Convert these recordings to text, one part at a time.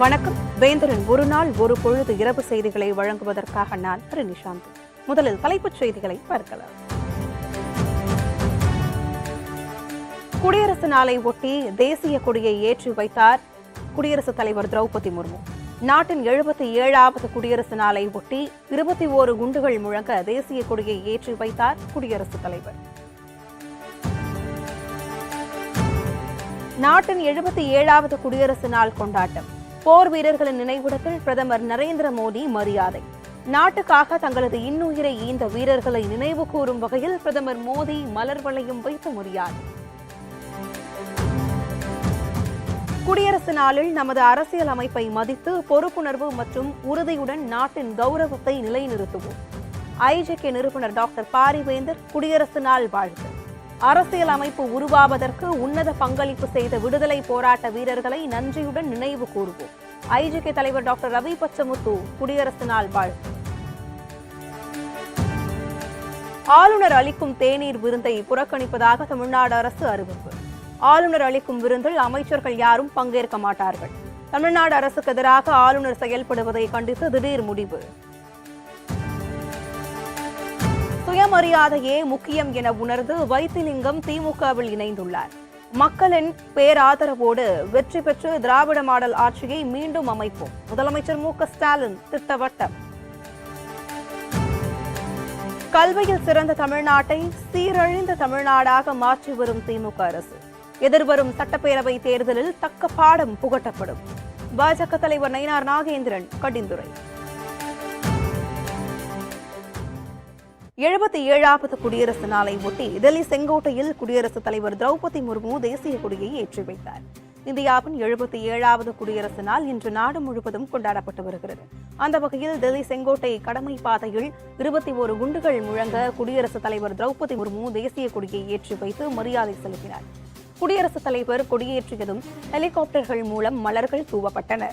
வணக்கம். வேந்தரின் ஒரு நாள் ஒரு பொழுது இரவு செய்திகளை வழங்குவதற்காக நான் நிஷாந்த் முதலில் தலைப்புச் செய்திகளை பார்க்கலாம். குடியரசு நாளை ஒட்டி தேசிய கொடியை ஏற்றி வைத்தார் குடியரசுத் தலைவர் திரௌபதி முர்மு. நாட்டின் எழுபத்தி ஏழாவது குடியரசு நாளை ஒட்டி இருபத்தி ஓரு குண்டுகள் முழங்க தேசிய கொடியை ஏற்றி வைத்தார் குடியரசுத் தலைவர். நாட்டின் எழுபத்தி ஏழாவது குடியரசு நாள் கொண்டாட்டம். போர் வீரர்களின் நினைவிடத்தில் பிரதமர் நரேந்திர மோடி மரியாதை. நாட்டுக்காக தங்களது இன்னுயிரை ஈந்த வீரர்களை நினைவு கூறும் வகையில் பிரதமர் மோடி மலர் வளையம் வைத்து மரியாதை. குடியரசு நாளில் நமது அரசியல் அமைப்பை மதித்து பொறுப்புணர்வு மற்றும் உறுதியுடன் நாட்டின் கௌரவத்தை நிலைநிறுத்துவோம். ஐஜேகே நிறுவனர் டாக்டர் பாரிவேந்தர் குடியரசு நாள் வாழ்த்து. அரசியல் அமைப்பு உருவாவதற்கு உன்னத பங்களிப்பு செய்த விடுதலை போராட்ட வீரர்களை நன்றியுடன் நினைவு கூறுவோம். ஐஜிகே தலைவர் டாக்டர் ரவி பச்சமுத்து குடியரசு நாள் வாழ்த்து. ஆளுநர் அளிக்கும் தேநீர் விருந்தை புறக்கணிப்பதாக தமிழ்நாடு அரசு அறிவிப்பு. ஆளுநர் அளிக்கும் விருந்தில் அமைச்சர்கள் யாரும் பங்கேற்க மாட்டார்கள். தமிழ்நாடு அரசுக்கு எதிராக ஆளுநர் செயல்படுவதை கண்டித்து திடீர் முடிவு. சுயமரியாதையே முக்கியம் என உணர்ந்து வைத்திலிங்கம் திமுகவில் இணைந்துள்ளார். மக்களின் பேராதரவோடு வெற்றி பெற்று திராவிட மாடல் ஆட்சியை மீண்டும் அமைப்போம். முதலமைச்சர் மு க ஸ்டாலின் திட்டவட்டம். கல்வியில் சிறந்த தமிழ்நாட்டை சீரழிந்த தமிழ்நாடாக மாற்றி வரும் திமுக அரசு. எதிர்வரும் சட்டப்பேரவை தேர்தலில் தக்க பாடம் புகட்டப்படும். பாஜக தலைவர் நயினார் நாகேந்திரன் கடிந்துரை. எழுபத்தி ஏழாவது குடியரசு நாளை ஒட்டி டெல்லி செங்கோட்டையில் குடியரசுத் தலைவர் திரௌபதி முர்மு தேசிய கொடியை ஏற்றி வைத்தார். இந்தியாவின் எழுபத்தி ஏழாவது குடியரசு நாள் இன்று நாடு முழுவதும் கொண்டாடப்பட்டு வருகிறது. அந்த வகையில் டெல்லி செங்கோட்டை கடமை பாதையில் இருபத்தி ஒரு குண்டுகள் முழங்க குடியரசுத் தலைவர் திரௌபதி முர்மு தேசிய கொடியை ஏற்றி வைத்து மரியாதை செலுத்தினார். குடியரசுத் தலைவர் கொடியேற்றியதும் ஹெலிகாப்டர்கள் மூலம் மலர்கள் தூவப்பட்டன.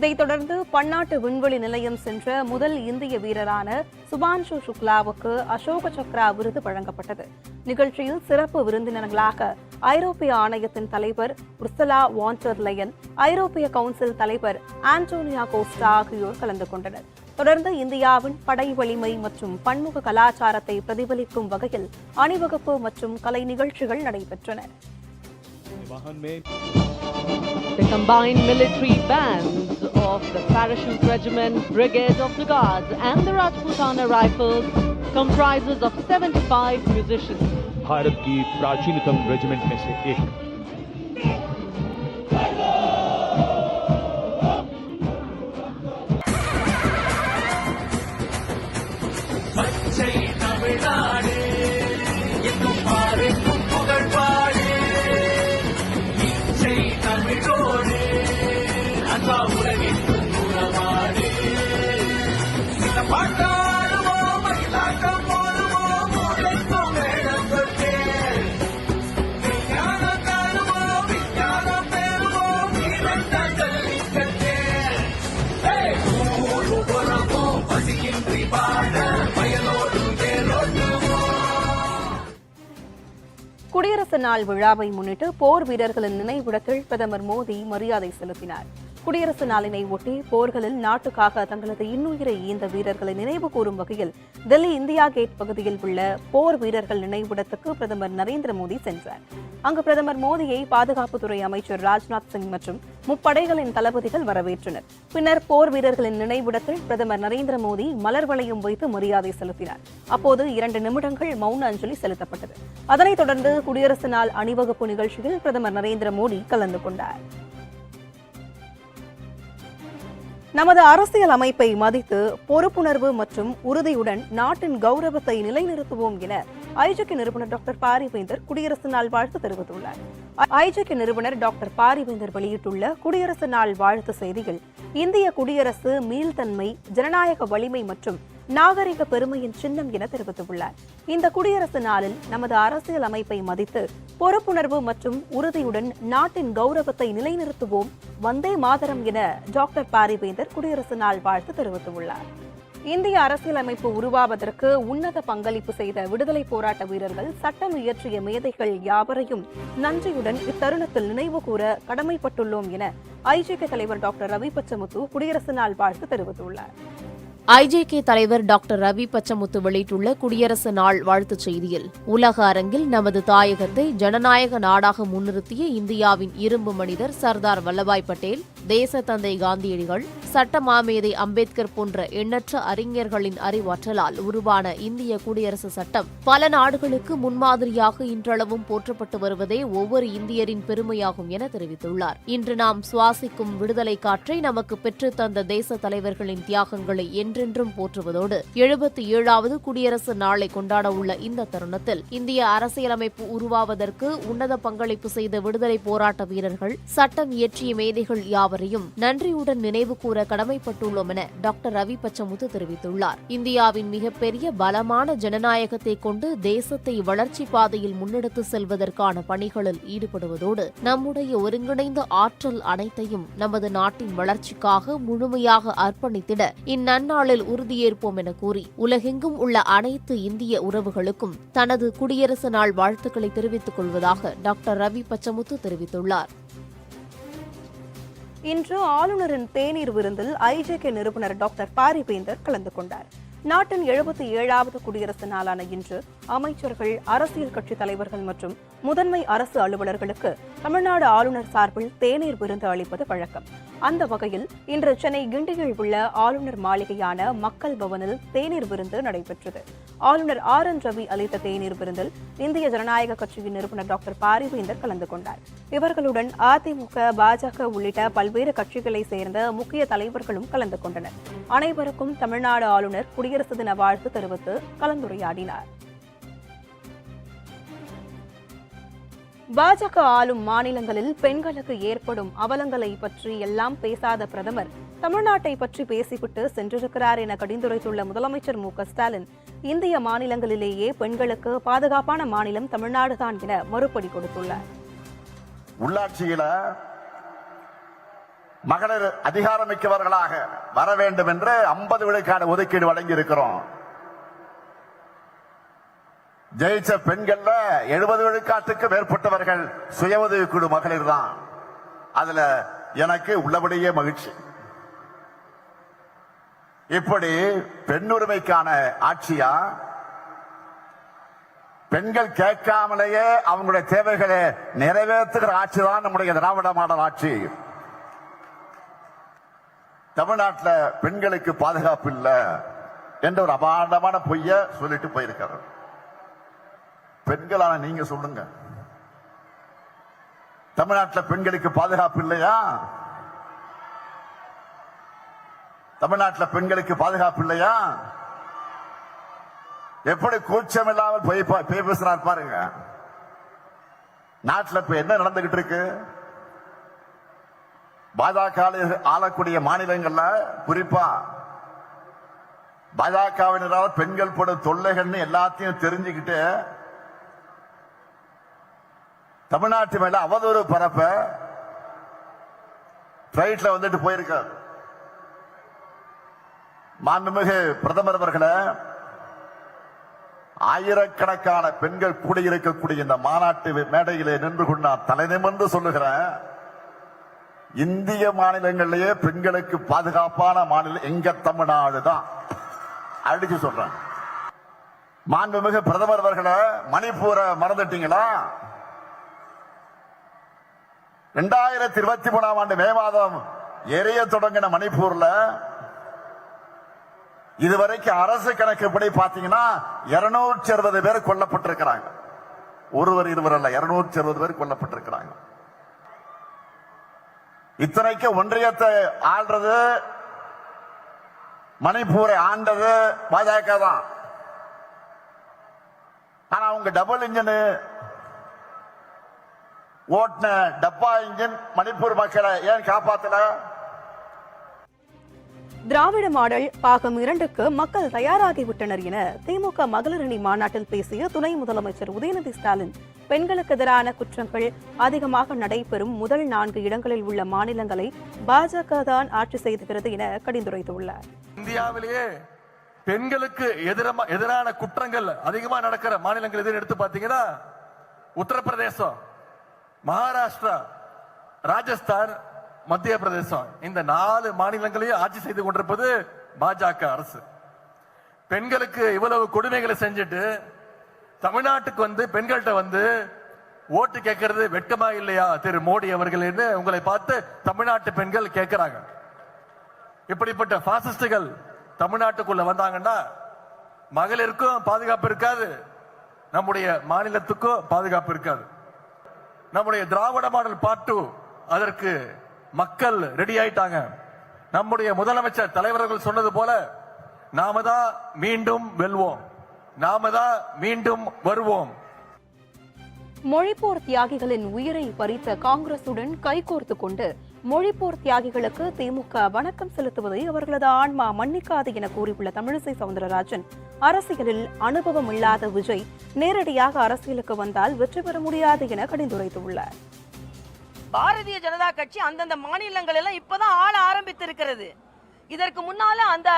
இதைத் தொடர்ந்து பன்னாட்டு விண்வெளி நிலையம் சென்ற முதல் இந்திய வீரரான சுபான்ஷு சுக்லாவுக்கு அசோக சக்ரா விருது வழங்கப்பட்டது. நிகழ்ச்சியில் சிறப்பு விருந்தினர்களாக ஐரோப்பிய ஆணையத்தின் தலைவர் உர்சலா வாண்டர் லயன் ஐரோப்பிய கவுன்சில் தலைவர் ஆண்டோனியா கோஸ்டா ஆகியோர் கலந்து கொண்டனர். தொடர்ந்து இந்தியாவின் படை வலிமை மற்றும் பன்முக கலாச்சாரத்தை பிரதிபலிக்கும் வகையில் அணிவகுப்பு மற்றும் கலை நிகழ்ச்சிகள் நடைபெற்றன. The combined military bands of the Parachute Regiment, Brigade of the Guards and the Rajputana Rifles comprises of 75 musicians. Bharat की प्राचीनतम रेजिमेंट में से एक குடியரசு நாள் விழாவை முன்னிட்டு போர் வீரர்களின் நினைவிடத்தில் பிரதமர் மோடி மரியாதை செலுத்தினார். குடியரசு நாளினை ஒட்டி போர்களில் நாட்டுக்காக தங்களது இன்னுயிரை ஈந்த வீரர்களை நினைவு கூறும் வகையில் டெல்லி இந்தியா கேட் பகுதியில் உள்ள போர் வீரர்கள் நினைவிடத்துக்கு பிரதமர் நரேந்திர மோடி சென்றார். அங்கு பிரதமர் மோடியை பாதுகாப்புத்துறை அமைச்சர் ராஜ்நாத் சிங் மற்றும் முப்படைகளின் தளபதிகள் வரவேற்றனர். பின்னர் போர் வீரர்களின் நினைவிடத்தில் பிரதமர் நரேந்திர மோடி மலர் வளையம் வைத்து மரியாதை செலுத்தினார். அப்போது இரண்டு நிமிடங்கள் மௌன அஞ்சலி செலுத்தப்பட்டது. அதனைத் தொடர்ந்து குடியரசு நாள் அணிவகுப்பு நிகழ்ச்சியில் பிரதமர் நரேந்திர மோடி கலந்து கொண்டார். நமது அரசியல் அமைப்பை மதித்து பொறுப்புணர்வு மற்றும் உறுதியுடன் நாட்டின் கௌரவத்தை நிலைநிறுத்துவோம் என ஐஜேகே நிறுவனர் டாக்டர் பாரிவேந்தர் குடியரசு நாள் வாழ்த்து தெரிவித்துள்ளார். ஐஜேகே நிறுவனர் டாக்டர் பாரிவேந்தர் வெளியிட்டுள்ள குடியரசு நாள் வாழ்த்து செய்தியில் இந்திய குடியரசு மீள்தன்மை ஜனநாயக வலிமை மற்றும் நாகரிக பெருமையின் சின்னம் என தெரிவித்துள்ளார். இந்த குடியரசு நாளில் நமது அரசியல் அமைப்பை மதித்து பொறுப்புணர்வு மற்றும் உறுதியுடன் நாட்டின் கௌரவத்தை நிலைநிறுத்துவோம். வந்தே மாதரம் என டாக்டர் பாரிவேந்தர் குடியரசு நாள் வாழ்த்து தெரிவித்துள்ளார். இந்திய அரசியலமைப்பு உருவாவதற்கு உன்னத பங்களிப்பு செய்த விடுதலை போராட்ட வீரர்கள் சட்டம் இயற்றிய மேதைகள் யாவரையும் நன்றியுடன் இத்தருணத்தில் நினைவு கூற கடமைப்பட்டுள்ளோம் என ஐஜேகே தலைவர் டாக்டர் ரவி பச்சமுத்து குடியரசு நாள் வாழ்த்து தெரிவித்துள்ளார். ஐஜேகே தலைவர் டாக்டர் ரவி பச்சமுத்து வெளியிட்டுள்ள குடியரசு நாள் வாழ்த்துச் செய்தியில் உலக அரங்கில் நமது தாயகத்தை ஜனநாயக நாடாக முன்னிறுத்திய இந்தியாவின் இரும்பு மனிதர் சர்தார் வல்லபாய் பட்டேல் தேச தந்தை காந்தியடிகள் சட்ட மாமேதை அம்பேத்கர் போன்ற எண்ணற்ற அறிஞர்களின் அறிவாற்றலால் உருவான இந்திய குடியரசு சட்டம் பல நாடுகளுக்கு முன்மாதிரியாக இன்றளவும் போற்றப்பட்டு வருவதே ஒவ்வொரு இந்தியரின் பெருமையாகும் என தெரிவித்துள்ளார். இன்று நாம் சுவாசிக்கும் விடுதலை காற்றை நமக்கு பெற்றுத்தந்த தேச தலைவர்களின் தியாகங்களை என்றென்றும் போற்றுவதோடு எழுபத்தி ஏழாவது குடியரசு நாளை கொண்டாட உள்ள இந்த தருணத்தில் இந்திய அரசியலமைப்பு உருவாவதற்கு உன்னத பங்களிப்பு செய்த விடுதலை போராட்ட வீரர்கள் சட்டம் இயற்றிய மேதைகள் அவரையும் நன்றியுடன் நினைவு கூற கடமைப்பட்டுள்ளோம் என டாக்டர் ரவி பச்சமுத்து தெரிவித்துள்ளார். இந்தியாவின் மிகப்பெரிய பலமான ஜனநாயகத்தை கொண்டு தேசத்தை வளர்ச்சி பாதையில் முன்னெடுத்து செல்வதற்கான பணிகளில் ஈடுபடுவதோடு நம்முடைய ஒருங்கிணைந்த ஆற்றல் அனைத்தையும் நமது நாட்டின் வளர்ச்சிக்காக முழுமையாக அர்ப்பணித்திட இந்நன்னாளில் உறுதியேற்போம் என கூறி உலகெங்கும் உள்ள அனைத்து இந்திய உறவுகளுக்கும் தனது குடியரசு நாள் வாழ்த்துக்களை தெரிவித்துக் கொள்வதாக டாக்டர் ரவி பச்சமுத்து தெரிவித்துள்ளார். இன்று ஆளுநரின் தேநீர் விருந்தில் ஐஜேகே நிறுவனர் டாக்டர் பாரிவேந்தர் கலந்து கொண்டார். நாட்டின் எழுபத்தி ஏழாவது குடியரசு நாளான இன்று அமைச்சர்கள் அரசியல் கட்சித் தலைவர்கள் மற்றும் முதன்மை அரசு அலுவலர்களுக்கு தமிழ்நாடு ஆளுநர் சார்பில் தேநீர் விருந்து அளிப்பது வழக்கம். அந்த வகையில் இன்று சென்னை கிண்டியில் உள்ள ஆளுநர் மாளிகையான மக்கள் பவனில் தேநீர் விருந்து நடைபெற்றது. ஆளுநர் ஆர் என் ரவி அளித்த தேநீர் விருந்தில் இந்திய ஜனநாயக கட்சியின் நிறுவனர் டாக்டர் பாரிவேந்தர் கலந்து கொண்டார். இவர்களுடன் அதிமுக பாஜக உள்ளிட்ட பல்வேறு கட்சிகளைச் சேர்ந்த முக்கிய தலைவர்களும் கலந்து கொண்டனர். அனைவருக்கும் தமிழ்நாடு ஆளுநர் குடியரசு தின வாழ்த்து தெரிவித்து கலந்துரையாடினார். பாஜக ஆளும் மாநிலங்களில் பெண்களுக்கு ஏற்படும் அவலங்களை பற்றி எல்லாம் பேசாத பிரதமர் தமிழ்நாட்டை பற்றி பேசிவிட்டு சென்றிருக்கிறார் என கடிந்துரைத்துள்ள முதலமைச்சர் மு ஸ்டாலின் இந்திய மாநிலங்களிலேயே பெண்களுக்கு பாதுகாப்பான மாநிலம் தமிழ்நாடுதான் என மறுபடி கொடுத்துள்ளார். உள்ளாட்சியில மகளிர் அதிகாரமிக்கவர்களாக வர வேண்டும் என்று ஐம்பது விழுக்கான ஒதுக்கீடு வழங்கி இருக்கிறோம் ஜெயிச்ச பெண்கள்ல எழுபது விழுக்காட்டுக்கு மேற்பட்டவர்கள் சுய உதவிக்குழு மகளிர் தான். அதுல எனக்கு உள்ளபடியே மகிழ்ச்சி. இப்படி பெண்ணுரிமைக்கான ஆட்சியா? பெண்கள் கேட்காமலேயே அவங்களுடைய தேவைகளை நிறைவேற்றுகிற ஆட்சி தான் நம்முடைய திராவிட மாடல் ஆட்சி. தமிழ்நாட்டில் பெண்களுக்கு பாதுகாப்பு இல்லை என்ற ஒரு அபாண்டமான பொய்ய சொல்லிட்டு போயிருக்காரு. பெண்களான நீங்க சொல்லுங்க. தமிழ்நாட்டில் பெண்களுக்கு பாதுகாப்பு இல்லையா? தமிழ்நாட்டில் பெண்களுக்கு பாதுகாப்பு இல்லையா? எப்படி கூச்சம் இல்லாமல் போய் பா- போய் பாருங்க. நாட்டில் இப்ப என்ன நடந்துகிட்டு இருக்கு? பாஜக ஆளக்கூடிய மாநிலங்கள்ல குறிப்பா பாஜகவினரால் பெண்கள் படும் தொல்லைகள்னு எல்லாத்தையும் தெரிஞ்சுக்கிட்டு தமிழ்நாட்டு மேல அவதூறு பரப்ப பிளைட்ல வந்துட்டு போயிருக்கார். மாண்புமிகு பிரதமர் அவர்களை ஆயிரக்கணக்கான பெண்கள் கூடியிருக்கக்கூடிய இந்த மாநாட்டு மேடையிலே நின்று கொண்டு நான் தலைநிமிர்ந்து சொல்லுகிறேன். இந்திய மாநிலங்களிலேயே பெண்களுக்கு பாதுகாப்பான மாநிலம் எங்க தமிழ்நாடு தான் அடிச்சு சொல்றேன். மாண்புமிகு பிரதமர் அவர்களை மணிப்பூரை மறந்துட்டீங்களா? இரண்டாயிரத்தி இருபத்தி மூணாம் ஆண்டு மே மாதம் எரிய தொடங்கின மணிப்பூர்ல இதுவரைக்கும் அரசு கணக்குப்படி பாத்தீங்கன்னா இருநூற்றி அறுபது பேர் கொல்லப்பட்டிருக்கிறாங்க. ஒருவர் இருவர் அல்ல இருநூற்றி அறுபது பேர் கொல்லப்பட்டிருக்கிறாங்க. இத்தனைக்கு ஒன்றியத்தை ஆள்றது மணிப்பூரை ஆண்டது பாஜக தான். ஆனா அவங்க டபுள் இன்ஜின் ஓட்டின டப்பா இன்ஜின் மணிப்பூர் மக்களை ஏன் காப்பாத்தல? திராவிட மாடல் பாகம் இரண்டுக்கு மக்கள் தயாராகிவிட்டனர் என திமுக மகளிரணி மாநாட்டில் பேசிய துணை முதலமைச்சர் உதயநிதி ஸ்டாலின் பெண்களுக்கு எதிரான குற்றங்கள் அதிகமாக நடைபெறும் முதல் நான்கு இடங்களில் உள்ள மாநிலங்களை பாஜக தான் ஆட்சி செய்துகிறது என கடிந்துரைத்துள்ளார். இந்தியாவிலேயே பெண்களுக்கு எதிரமா எதிரான குற்றங்கள் அதிகமாக நடக்கிற மாநிலங்கள் எதுன்னு எடுத்து பார்த்தீங்கன்னா உத்தரப்பிரதேசம் மகாராஷ்டிரா ராஜஸ்தான் மத்திய பிரதேசம். இந்த நாலு மாநிலங்களையும் ஆட்சி செய்து கொண்டிருப்பது பாஜக அரசு. பெண்களுக்கு இவ்வளவு கொடுமைகளை செஞ்சுட்டு தமிழ்நாட்டுக்கு வந்து பெண்கள்கிட்ட வந்து ஓட்டு கேட்கறது வெட்கமா இல்லையா? திரு மோடி அவர்கள் உங்களை பார்த்து தமிழ்நாட்டு பெண்கள் கேட்கிறாங்க. இப்படிப்பட்ட பாசிஸ்டுகள் தமிழ்நாட்டுக்குள்ள வந்தாங்கன்னா மகளிருக்கும் பாதுகாப்பு இருக்காது. நம்முடைய மாநிலத்துக்கும் பாதுகாப்பு இருக்காது. நம்முடைய திராவிட மாடல் பாட்டு அதற்கு மக்கள் ரெடி ஆயிட்டாங்க. நம்முடைய முதலமைச்சர் தலைவர்கள் சொன்னது போல நாம தான் மீண்டும் வெல்வோம். நாம தான் மீண்டும் வருவோம். மொழிப்போர் தியாகிகளின் உயிரை பறித்த காங்கிரசுடன் கைகோர்த்து கொண்டு மொழிப்போர் தியாகிகளுக்கு திமுக வணக்கம் செலுத்துவதை அவர்களது ஆன்மா மன்னிக்காது என கூறியுள்ள தமிழிசை சவுந்தரராஜன் அரசியலில் அனுபவம் இல்லாத விஜய் நேரடியாக அரசியலுக்கு வந்தால் வெற்றி பெற முடியாது என கடிந்துரைத்துள்ளார். பாரதிய ஜனதா கட்சி அந்தந்த மாநிலங்கள் எல்லாம் இப்பதான் ஆள ஆரம்பித்திருக்கிறது. இதற்கு முன்னால அந்த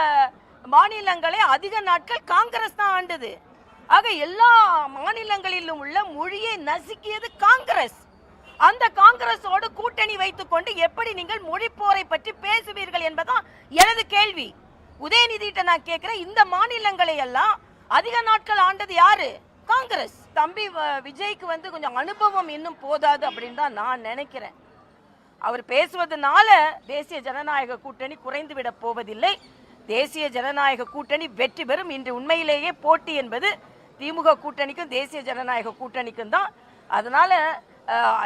மாநிலங்களை அதிக நாட்கள் காங்கிரஸ் தான் ஆண்டது. ஆக எல்லா மாநிலங்களிலும் உள்ள மொழியை நசுக்கியது காங்கிரஸ். அந்த காங்கிரஸோடு கூட்டணி வைத்துக் கொண்டு எப்படி நீங்கள் மொழி போரை பற்றி பேசுவீர்கள் என்பதுதான் எனது கேள்வி. உதயநிதிட்ட நான் கேட்கிறேன் இந்த மாநிலங்களை எல்லாம் அதிக நாட்கள் ஆண்டது யாரு? காங்கிரஸ். தம்பி வ- விஜய்க்கு வந்து கொஞ்சம் அனுபவம் இன்னும் போதாது அப்படின்னு தான் நான் நினைக்கிறேன். அவர் பேசுவதனால தேசிய ஜனநாயக கூட்டணி குறைந்து விட போவதில்லை. தேசிய ஜனநாயக கூட்டணி வெற்றி பெறும். இன்று உண்மையிலேயே போட்டி என்பது திமுக கூட்டணிக்கும் தேசிய ஜனநாயக கூட்டணிக்கும் தான். அதனால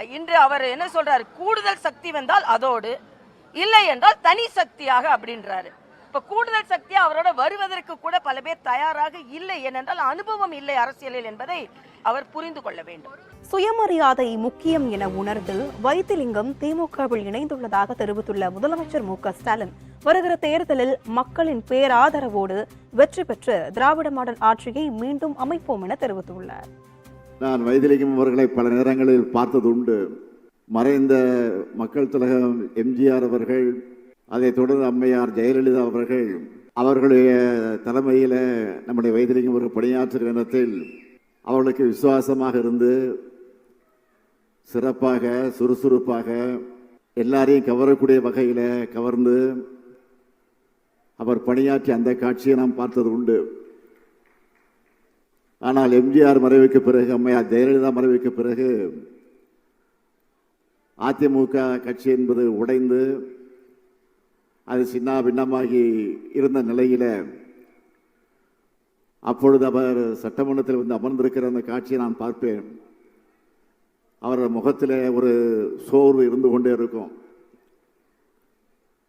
இன்று அவர் என்ன சொல்றாரு? கூடுதல் சக்தி வந்தால் அதோடு இல்லை என்றால் தனி சக்தியாக அப்படின்றாரு. இப்ப கூடுதல் சக்தியா அவரோட வருவதற்கு கூட பல பேர் தயாராக இல்லை. ஏனென்றால் அனுபவம் இல்லை அரசியலில் என்பதை அவர் புரிந்து கொள்ள வேண்டும். சுயமரியாதை முக்கியம் என உணர்ந்து வைத்திலிங்கம் திமுகவில் இணைந்துள்ளதாக தெரிவித்துள்ள முதலமைச்சர் மு க ஸ்டாலின் வருகிற தேர்தலில் மக்களின் பேராதரவோடு வெற்றி பெற்று திராவிட மாடல் ஆட்சியை மீண்டும் அமைப்போம் என தெரிவித்துள்ளார். நான் வைத்திலிங்கம் அவர்களை பல நேரங்களில் பார்த்தது உண்டு மறைந்த மக்கள் திலகம் எம்ஜிஆர் அவர்கள் அதைத் தொடர்ந்து அம்மையார் ஜெயலலிதா அவர்கள் அவர்களுடைய தலைமையில் நம்முடைய வைத்திலிங்கம் ஒரு பணியாற்றுகிற நேரத்தில் அவர்களுக்கு விசுவாசமாக இருந்து சிறப்பாக சுறுசுறுப்பாக எல்லாரையும் கவரக்கூடிய வகையில் கவர்ந்து அவர் பணியாற்றி அந்த காட்சியை நாம் பார்த்தது உண்டு. ஆனால் எம்ஜிஆர் மறைவுக்கு பிறகு அம்மையார் ஜெயலலிதா மறைவுக்கு பிறகு அதிமுக கட்சி என்பது உடைந்து அது சின்ன பின்னமாகி இருந்த நிலையில் அப்பொழுது அவர் சட்டமன்றத்தில் வந்து அமர்ந்திருக்கிற அந்த காட்சியை நான் பார்ப்பேன். அவர் முகத்தில் ஒரு சோர்வு இருந்து கொண்டே இருக்கும்.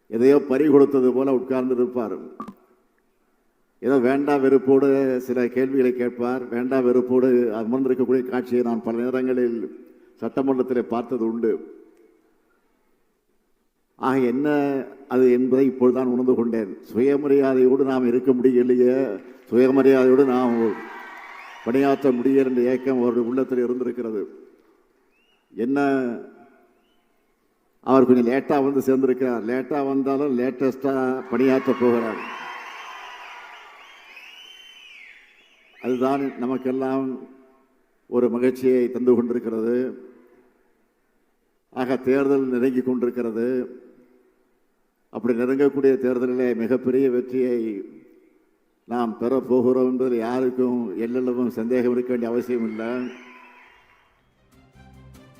எதையோ பறி கொடுத்தது போல உட்கார்ந்து இருப்பார் ஏதோ வேண்டா வெறுப்போடு சில கேள்விகளை கேட்பார். வேண்டா வெறுப்போடு அமர்ந்திருக்கக்கூடிய காட்சியை நான் பல நேரங்களில் சட்டமன்றத்தில் பார்த்தது உண்டு. ஆக என்ன அது என்பதை இப்போது தான் உணர்ந்து கொண்டேன். சுயமரியாதையோடு நாம் இருக்க முடியலையே. சுயமரியாதையோடு நாம் பணியாற்ற முடியல என்ற ஏக்கம் அவருடைய உள்ளத்தில் இருந்திருக்கிறது. என்ன? அவர் கொஞ்சம் லேட்டாக வந்து சேர்ந்திருக்கிறார். லேட்டாக வந்தாலும் லேட்டஸ்டாக பணியாற்ற போகிறார். அதுதான் நமக்கெல்லாம் ஒரு மகிழ்ச்சியை தந்து கொண்டிருக்கிறது. ஆக தேர்தல் நெருங்கி கொண்டிருக்கிறது. அப்படி நெருங்கக்கூடிய தேர்தலிலே மிகப்பெரிய வெற்றியை நாம் பெறப் போகிறோம் என்பதில் யாருக்கும் எல்லளவும் சந்தேகம் இருக்க வேண்டிய அவசியம் இல்லை.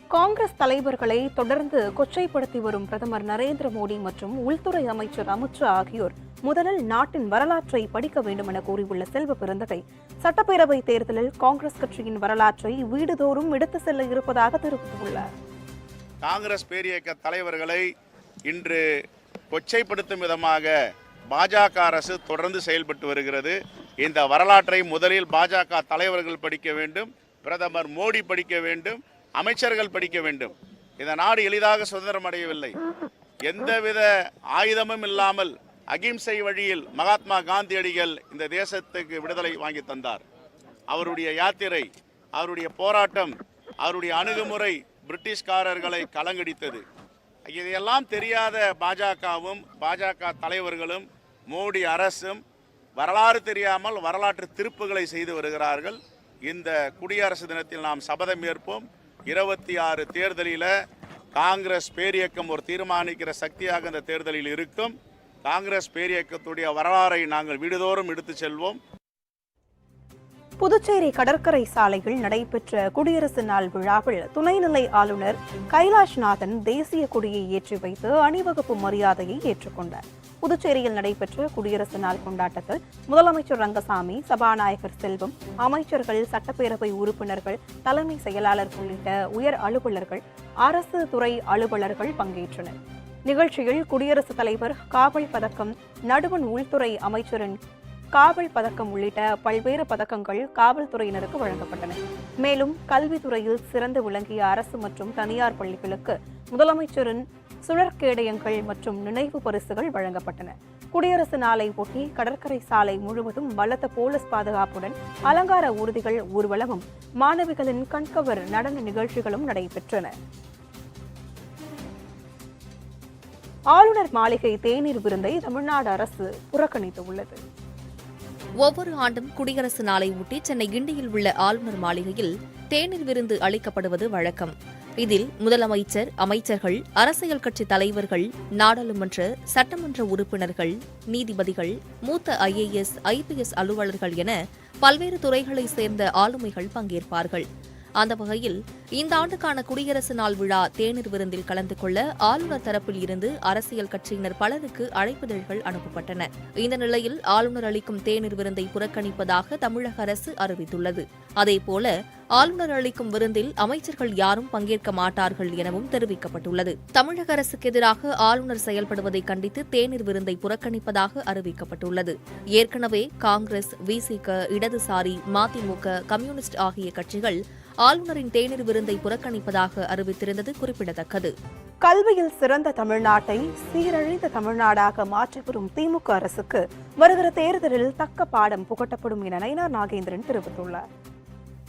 காங்கிரஸ் தலைவர்களை தொடர்ந்து கொச்சைப்படுத்தி வரும் பிரதமர் நரேந்திர மோடி மற்றும் உள்துறை அமைச்சர் அமித்ஷா ஆகியோர் முதலில் நாட்டின் வரலாற்றை படிக்க வேண்டும் என கூறியுள்ள செல்வ பெருந்தகை சட்டப்பேரவை தேர்தலில் காங்கிரஸ் கட்சியின் வரலாற்றை வீடுதோறும் எடுத்து செல்ல இருப்பதாக தெரிவித்துள்ளார். காங்கிரஸ் பேரியக்க தலைவர்களை இன்று கொச்சைப்படுத்தும் விதமாக பாஜக அரசு தொடர்ந்து செயல்பட்டு வருகிறது. இந்த வரலாற்றை முதலில் பாஜக தலைவர்கள் படிக்க வேண்டும் பிரதமர் மோடி படிக்க வேண்டும் அமைச்சர்கள் படிக்க வேண்டும். இந்த நாடு எளிதாக சுதந்திரம் அடையவில்லை. எந்தவித ஆயுதமும் இல்லாமல் அகிம்சை வழியில் மகாத்மா காந்தியடிகள் இந்த தேசத்துக்கு விடுதலை வாங்கி தந்தார். அவருடைய யாத்திரை அவருடைய போராட்டம் அவருடைய அணுகுமுறை பிரிட்டிஷ்காரர்களை கலங்கடித்தது. இதையெல்லாம் தெரியாத பாஜகவும் பாஜக தலைவர்களும் மோடி அரசும் வரலாறு தெரியாமல் வரலாற்று திருப்புகளை செய்து வருகிறார்கள். இந்த குடியரசு தினத்தில் நாம் சபதம் ஏற்போம். இருபத்தி ஆறு தேர்தலில் காங்கிரஸ் பேரியக்கம் ஒரு தீர்மானிக்கிற சக்தியாக இந்த தேர்தலில் இருக்கும். காங்கிரஸ் பேரியக்கத்துடைய வரலாறை நாங்கள் வீடுதோறும் எடுத்துச் செல்வோம். புதுச்சேரி கடற்கரை சாலையில் நடைபெற்ற குடியரசு நாள் விழாவில் துணைநிலை ஆளுநர் கைலாஷ்நாதன் தேசிய கொடியை ஏற்றி வைத்து அணிவகுப்பு மரியாதையை ஏற்றுக்கொண்டார். புதுச்சேரியில் நடைபெற்ற குடியரசு நாள் கொண்டாட்டத்தில் முதலமைச்சர் ரங்கசாமி சபாநாயகர் செல்வம் அமைச்சர்கள் சட்டப்பேரவை உறுப்பினர்கள் தலைமை செயலாளர் உள்ளிட்ட உயர் அலுவலர்கள் அரசு துறை அலுவலர்கள் பங்கேற்றனர். நிகழ்ச்சியில் குடியரசுத் தலைவர் காவல் பதக்கம் நடுவண் உள்துறை அமைச்சரின் காவல் பதக்கம் உள்ளிட்ட பல்வேறு பதக்கங்கள் காவல்துறையினருக்கு வழங்கப்பட்டன. மேலும் கல்வித்துறையில் சிறந்து விளங்கிய அரசு மற்றும் தனியார் பள்ளிகளுக்கு முதலமைச்சரின் சுழற்கேடயங்கள் மற்றும் நினைவு பரிசுகள் வழங்கப்பட்டன. குடியரசு நாளை ஒட்டி கடற்கரை சாலை முழுவதும் பலத்த போலீஸ் பாதுகாப்புடன் அலங்கார ஊர்திகள் ஊர்வலமும் மாணவிகளின் கண்கவர் நடன நிகழ்ச்சிகளும் நடைபெற்றன. ஆளுநர் மாளிகை தேநீர் விருந்தை தமிழ்நாடு அரசு புறக்கணித்துள்ளது. ஒவ்வொரு ஆண்டும் குடியரசு நாளை ஒட்டி சென்னை கிண்டியில் உள்ள ஆளுநர் மாளிகையில் தேநீர் விருந்து அளிக்கப்படுவது வழக்கம். இதில் முதலமைச்சர் அமைச்சர்கள் அரசியல் கட்சி தலைவர்கள் நாடாளுமன்ற சட்டமன்ற உறுப்பினர்கள் நீதிபதிகள் மூத்த ஐஏஎஸ் ஐபிஎஸ் அலுவலர்கள் என பல்வேறு துறைகளைச் சேர்ந்த ஆளுமைகள் பங்கேற்பார்கள். அந்த வகையில் இந்த ஆண்டுக்கான குடியரசு நாள் விழா தேநீர் விருந்தில் கலந்து கொள்ள ஆளுநர் தரப்பில் இருந்து அரசியல் கட்சியினர் பலருக்கு அழைப்புதழ்கள் அனுப்பப்பட்டன. இந்த நிலையில் ஆளுநர் அளிக்கும் தேநீர் விருந்தை புறக்கணிப்பதாக தமிழக அரசு அறிவித்துள்ளது. அதேபோல ஆளுநர் அளிக்கும் விருந்தில் அமைச்சர்கள் யாரும் பங்கேற்க மாட்டார்கள் எனவும் தெரிவிக்கப்பட்டுள்ளது. தமிழக அரசுக்கு எதிராக ஆளுநர் செயல்படுவதை கண்டித்து தேநீர் விருந்தை புறக்கணிப்பதாக அறிவிக்கப்பட்டுள்ளது. ஏற்கனவே காங்கிரஸ் விசிக இடதுசாரி மதிமுக கம்யூனிஸ்ட் ஆகிய கட்சிகள் ஆளுநரின் தேநீர் விருந்தை புறக்கணிப்பதாக அறிவித்திருந்தது குறிப்பிடத்தக்கது. கல்வியில் சிறந்த தமிழ்நாட்டை சீரழிந்த தமிழ்நாடாக மாற்றிவரும் திமுக அரசுக்கு வருகிற தேர்தலில் தக்க பாடம் புகட்டப்படும் என நயினார் நாகேந்திரன் தெரிவித்துள்ளார்.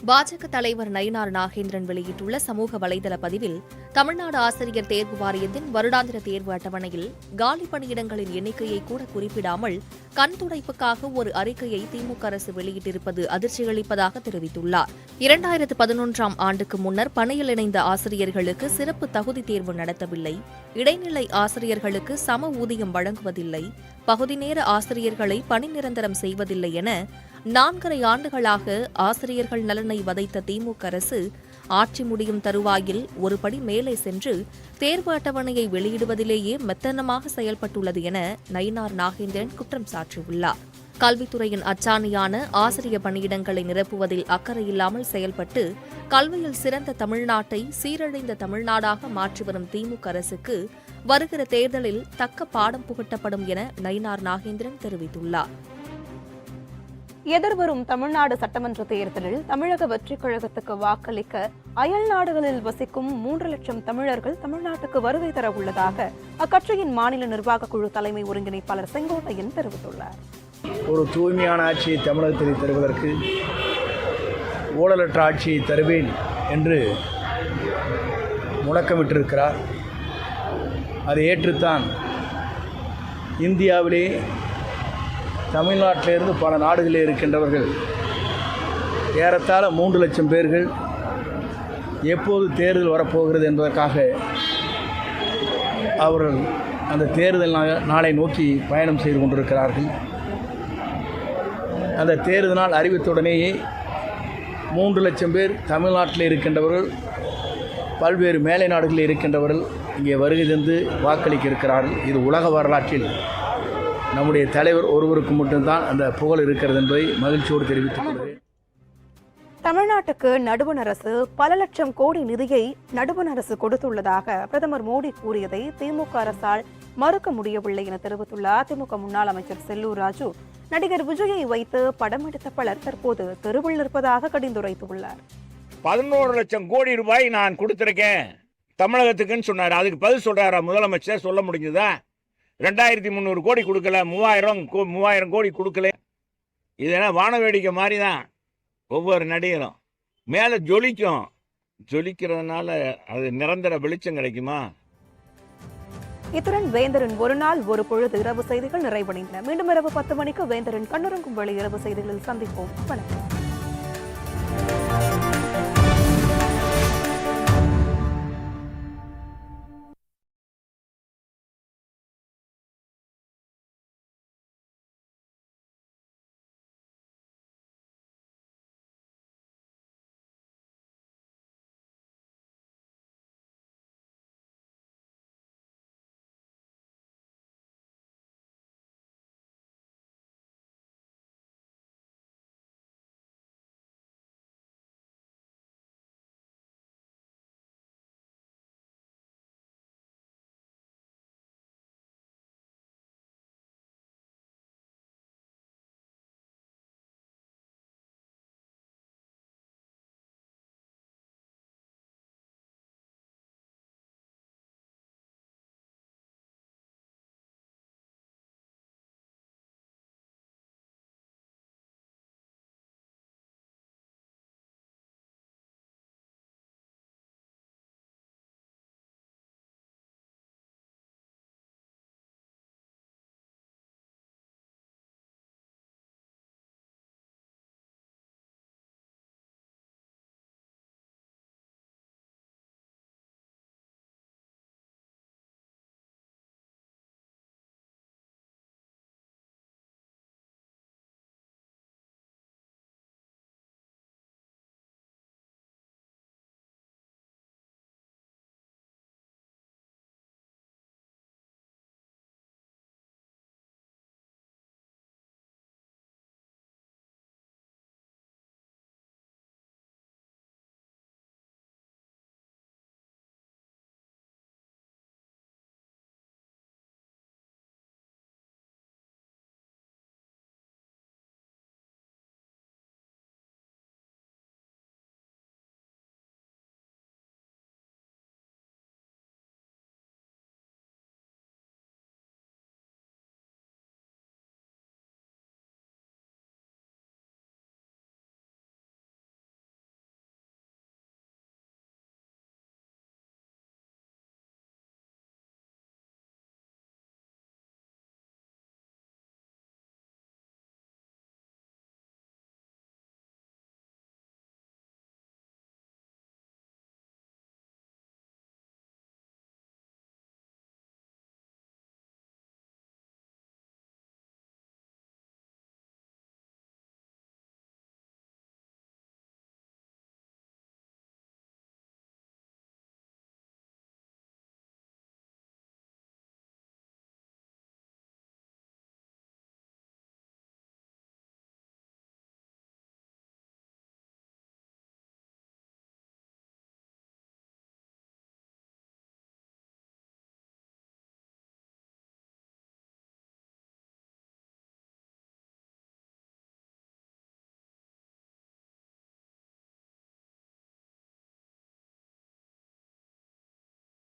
பாஜக தலைவர் நயினார் நாகேந்திரன் வெளியிட்டுள்ள சமூக வலைதள பதிவில் தமிழ்நாடு ஆசிரியர் தேர்வு வாரியத்தின் வருடாந்திர தேர்வு அட்டவணையில் காலி பணியிடங்களின் எண்ணிக்கையை கூட குறிப்பிடாமல் கண் துடைப்புக்காக ஒரு அறிக்கையை திமுக அரசு வெளியிட்டிருப்பது அதிர்ச்சியளிப்பதாக தெரிவித்துள்ளார். இரண்டாயிரத்து பதினொன்றாம் ஆண்டுக்கு முன்னர் பணியில் இணைந்த ஆசிரியர்களுக்கு சிறப்பு தகுதி தேர்வு நடத்தவில்லை. இடைநிலை ஆசிரியர்களுக்கு சம ஊதியம் வழங்குவதில்லை. பகுதி நேர ஆசிரியர்களை பணி நிரந்தரம் செய்வதில்லை என நான்கரை ஆண்டுகளாக ஆசிரியர்கள் நலனை வதைத்த திமுக அரசு ஆட்சி முடியும் தருவாயில் ஒருபடி மேலே சென்று தேர்வு அட்டவணையை வெளியிடுவதிலேயே மெத்தனமாக செயல்பட்டுள்ளது என நயினார் நாகேந்திரன் குற்றம் சாட்டியுள்ளார் கல்வித்துறையின் அச்சாணியான ஆசிரிய பணியிடங்களை நிரப்புவதில் அக்கறையில்லாமல் செயல்பட்டு கல்வியில் சிறந்த தமிழ்நாட்டை சீரழிந்த தமிழ்நாடாக மாற்றி வரும் திமுக அரசுக்கு வருகிற தேர்தலில் தக்க பாடம் புகட்டப்படும் என நயினார் நாகேந்திரன் தெரிவித்துள்ளார். எதிர்வரும் தமிழ்நாடு சட்டமன்ற தேர்தலில் தமிழக வெற்றிக் கழகத்துக்கு வாக்களிக்க அயல் நாடுகளில் வசிக்கும் மூன்று லட்சம் தமிழர்கள் தமிழ்நாட்டுக்கு வருகை தர உள்ளதாக அக்கட்சியின் மாநில நிர்வாக குழு தலைமை ஒருங்கிணைப்பாளர் செங்கோட்டையன் தெரிவித்துள்ளார். ஒரு தூய்மையான ஆட்சியை தமிழகத்தில் தருவதற்கு ஊழலற்ற ஆட்சியை தருவேன் என்று முழக்கமிட்டிருக்கிறார். அதை ஏற்றுத்தான் இந்தியாவிலே தமிழ்நாட்டிலிருந்து பல நாடுகளில் இருக்கின்றவர்கள். ஏறத்தாழ மூன்று லட்சம் பேர்கள் எப்போது தேர்தல் வரப்போகிறது என்பதற்காக அவர்கள் அந்த தேர்தல் நாளை நோக்கி பயணம் செய்து கொண்டிருக்கிறார்கள். அந்த தேர்தல் நாள் அறிவித்தவுடனேயே மூன்று லட்சம் பேர் தமிழ்நாட்டில் இருக்கின்றவர்கள் பல்வேறு மேலை நாடுகளில் இருக்கின்றவர்கள் இங்கே வருகை தந்து வாக்களிக்க இருக்கிறார்கள். இது உலக வரலாற்றில் நம்முடைய தலைவர் ஒருவருக்கு மட்டும்தான் அந்த புகழ் இருக்கிறது என்பதை மகிழ்ச்சியோடு தெரிவித்துக் கொள்கிறேன். தமிழ்நாட்டுக்கு நடுவண் அரசு பல லட்சம் கோடி நிதியை நடுவண் அரசு கொடுத்துள்ளதாக பிரதமர் மோடி கூறியதை திமுக அரசால் மறுக்க முடியவில்லை என தெரிவித்துள்ள அதிமுக முன்னாள் அமைச்சர் செல்லூர் ராஜு. நடிகர் விஜயை வைத்து படம் எடுத்த பலர் தற்போது தெருவில் இருப்பதாக கடிந்துரைத்துள்ளார். பதினோரு லட்சம் கோடி ரூபாய் நான் கொடுத்திருக்கேன் தமிழகத்துக்குன்னு சொன்னார். அதுக்கு பதில் சொல்றாரா முதலமைச்சர்? சொல்ல முடிஞ்சதா? ரெண்டாயிரத்தி முந்நூறு கோடி கொடுக்கல மூவாயிரம் கோ- மூவாயிரம் கோடி கொடுக்கல. இதெல்லாம் வானவேடிக்கை மாதிரி தான் ஒவ்வொரு நடிகரும். மேலே ஜொலிக்கும். ஜொலிக்கிறதுனால அது நிரந்தர வெளிச்சம் கிடைக்குமா? இத்துடன் வேந்தரின் ஒரு நாள் ஒரு பொழுது இரவு செய்திகள் நிறைவடைந்தன. மீண்டும் இரவு பத்து மணிக்கு வேந்தரின் கண்ணுறங்கும் வழி இரவு செய்திகளில் சந்திப்போம். வணக்கம்.